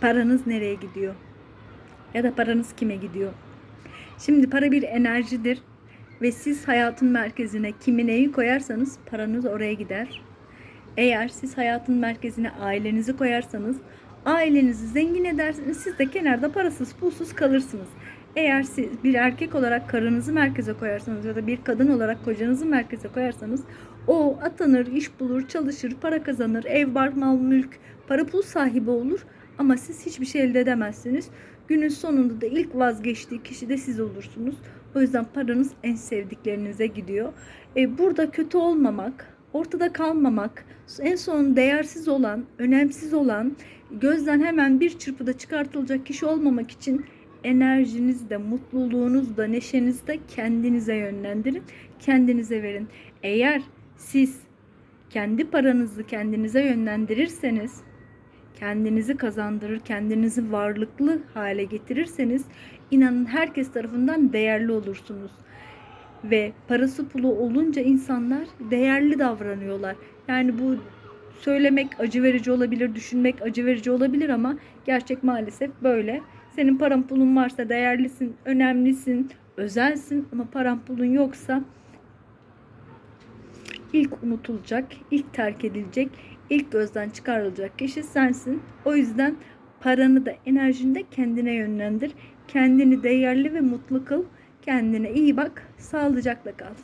Paranız nereye gidiyor? Ya da paranız kime gidiyor? Şimdi para bir enerjidir ve siz hayatın merkezine kimi neyi koyarsanız paranız oraya gider. Eğer siz hayatın merkezine ailenizi koyarsanız ailenizi zengin edersiniz. Siz de kenarda parasız pulsuz kalırsınız. Eğer siz bir erkek olarak karınızı merkeze koyarsanız ya da bir kadın olarak kocanızı merkeze koyarsanız o atanır, iş bulur, çalışır, para kazanır, ev, bar, mal, mülk, para pul sahibi olur ama siz hiçbir şey elde edemezsiniz. Günün sonunda da ilk vazgeçtiği kişi de siz olursunuz. O yüzden paranız en sevdiklerinize gidiyor. E, burada kötü olmamak, ortada kalmamak, en son değersiz olan, önemsiz olan, gözden hemen bir çırpıda çıkartılacak kişi olmamak için enerjinizi de, mutluluğunuzu da, neşenizi de kendinize yönlendirin, kendinize verin. Eğer siz kendi paranızı kendinize yönlendirirseniz, kendinizi kazandırır, kendinizi varlıklı hale getirirseniz inanın herkes tarafından değerli olursunuz. Ve parası pulu olunca insanlar değerli davranıyorlar. Yani bu söylemek acı verici olabilir, düşünmek acı verici olabilir ama gerçek maalesef böyle. Senin paran pulun varsa değerlisin, önemlisin, özelsin ama paran pulun yoksa ilk unutulacak, ilk terk edilecek, ilk gözden çıkarılacak kişi sensin. O yüzden paranı da enerjini de kendine yönlendir. Kendini değerli ve mutlu kıl. Kendine iyi bak. Sağlıcakla kal.